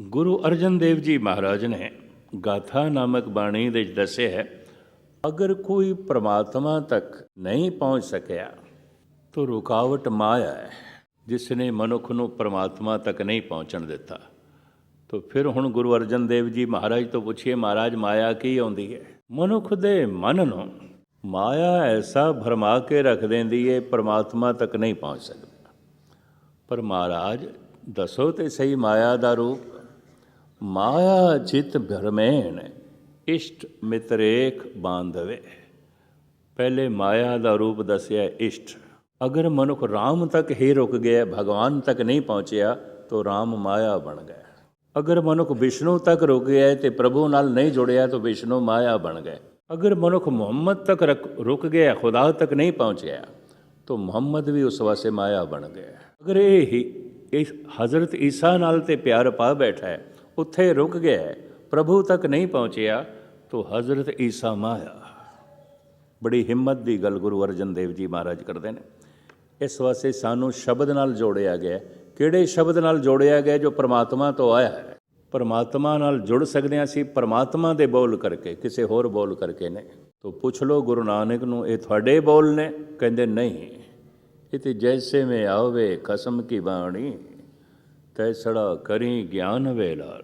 ਗੁਰੂ ਅਰਜਨ ਦੇਵ ਜੀ ਮਹਾਰਾਜ ਨੇ ਗਾਥਾ ਨਾਮਕ ਬਾਣੀ ਦੇ ਵਿੱਚ ਦੱਸਿਆ ਹੈ, ਅਗਰ ਕੋਈ ਪ੍ਰਮਾਤਮਾ ਤੱਕ ਨਹੀਂ ਪਹੁੰਚ ਸਕਿਆ, ਤਾਂ ਰੁਕਾਵਟ ਮਾਇਆ ਹੈ, ਜਿਸ ਨੇ ਮਨੁੱਖ ਨੂੰ ਪ੍ਰਮਾਤਮਾ ਤੱਕ ਨਹੀਂ ਪਹੁੰਚਣ ਦਿੱਤਾ। ਤਾਂ ਫਿਰ ਹੁਣ ਗੁਰੂ ਅਰਜਨ ਦੇਵ ਜੀ ਮਹਾਰਾਜ ਤੋਂ ਪੁੱਛੀਏ, ਮਹਾਰਾਜ, ਮਾਇਆ ਕੀ ਆਉਂਦੀ ਹੈ? ਮਨੁੱਖ ਦੇ ਮਨ ਨੂੰ ਮਾਇਆ ਐਸਾ ਭਰਮਾ ਕੇ ਰੱਖ ਦਿੰਦੀ ਹੈ ਪ੍ਰਮਾਤਮਾ ਤੱਕ ਨਹੀਂ ਪਹੁੰਚ ਸਕਦਾ। ਪਰ ਮਹਾਰਾਜ, ਦੱਸੋ ਤੇ ਸਹੀ ਮਾਇਆ ਦਾ ਰੂਪ। ਮਾਇਆ ਚਿਤ ਭਰਮੇਣ, ਇਸ਼ਟ ਮਿਤਰੇਖ ਬਾਂਧਵੇ। ਪਹਿਲੇ ਮਾਇਆ ਦਾ ਰੂਪ ਦੱਸਿਆ ਇਸ਼ਟ। ਅਗਰ ਮਨੁੱਖ ਰਾਮ ਤੱਕ ਹੀ ਰੁਕ ਗਿਆ, ਭਗਵਾਨ ਤੱਕ ਨਹੀਂ ਪਹੁੰਚਿਆ, ਤਾਂ ਰਾਮ ਮਾਇਆ ਬਣ ਗਿਆ। ਅਗਰ ਮਨੁੱਖ ਵਿਸ਼ਨੂੰ ਤੱਕ ਰੁਕ ਗਿਆ ਤੇ ਪ੍ਰਭੂ ਨਾਲ ਨਹੀਂ ਜੁੜਿਆ, ਤਾਂ ਵਿਸ਼ਨੂੰ ਮਾਇਆ ਬਣ ਗਿਆ। ਅਗਰ ਮਨੁੱਖ ਮੁਹੰਮਦ ਤੱਕ ਰੁਕ ਗਿਆ, ਖੁਦਾ ਤੱਕ ਨਹੀਂ ਪਹੁੰਚਿਆ, ਤਾਂ ਮੁਹੰਮਦ ਵੀ ਉਸ ਵਾਸਤੇ ਮਾਇਆ ਬਣ ਗਿਆ। ਅਗਰ ਇਹ ਹੀ, ਇਸ ਹਜ਼ਰਤ ਈਸਾ ਨਾਲ ਤੇ ਪਿਆਰ ਪਾ ਬੈਠਾ ਹੈ ਉੱਥੇ ਰੁਕ ਗਿਆ ਪ੍ਰਭੂ ਤੱਕ ਨਹੀਂ ਪਹੁੰਚਿਆ, ਤਾਂ ਹਜ਼ਰਤ ਈਸਾ ਮਾਇਆ। ਬੜੀ ਹਿੰਮਤ ਦੀ ਗੱਲ ਗੁਰੂ ਅਰਜਨ ਦੇਵ ਜੀ ਮਹਾਰਾਜ ਕਰਦੇ ਨੇ। ਇਸ ਵਾਸਤੇ ਸਾਨੂੰ ਸ਼ਬਦ ਨਾਲ ਜੋੜਿਆ ਗਿਆ ਕਿਹੜੇ ਸ਼ਬਦ ਨਾਲ ਜੋੜਿਆ ਗਿਆ ਜੋ ਪ੍ਰਮਾਤਮਾ ਤੋਂ ਆਇਆ ਹੈ? ਪਰਮਾਤਮਾ ਨਾਲ ਜੁੜ ਸਕਦੇ ਹਾਂ ਅਸੀਂ, ਪਰਮਾਤਮਾ ਦੇ ਬੋਲ ਕਰਕੇ, ਕਿਸੇ ਹੋਰ ਬੋਲ ਕਰਕੇ ਨੇ ਤੋ ਪੁੱਛ ਲੋ ਗੁਰੂ ਨਾਨਕ ਨੂੰ, ਇਹ ਤੁਹਾਡੇ ਬੋਲ ਨੇ? ਕਹਿੰਦੇ ਨਹੀਂ। ਇਹ ਤੇ ਜੈਸੇ ਮੈਂ ਆਵੇ ਕਸਮ ਕੀ ਬਾਣੀ? ਤੈਸੜਾ ਕਰੀ ਗਿਆਨ ਵੇਲਾ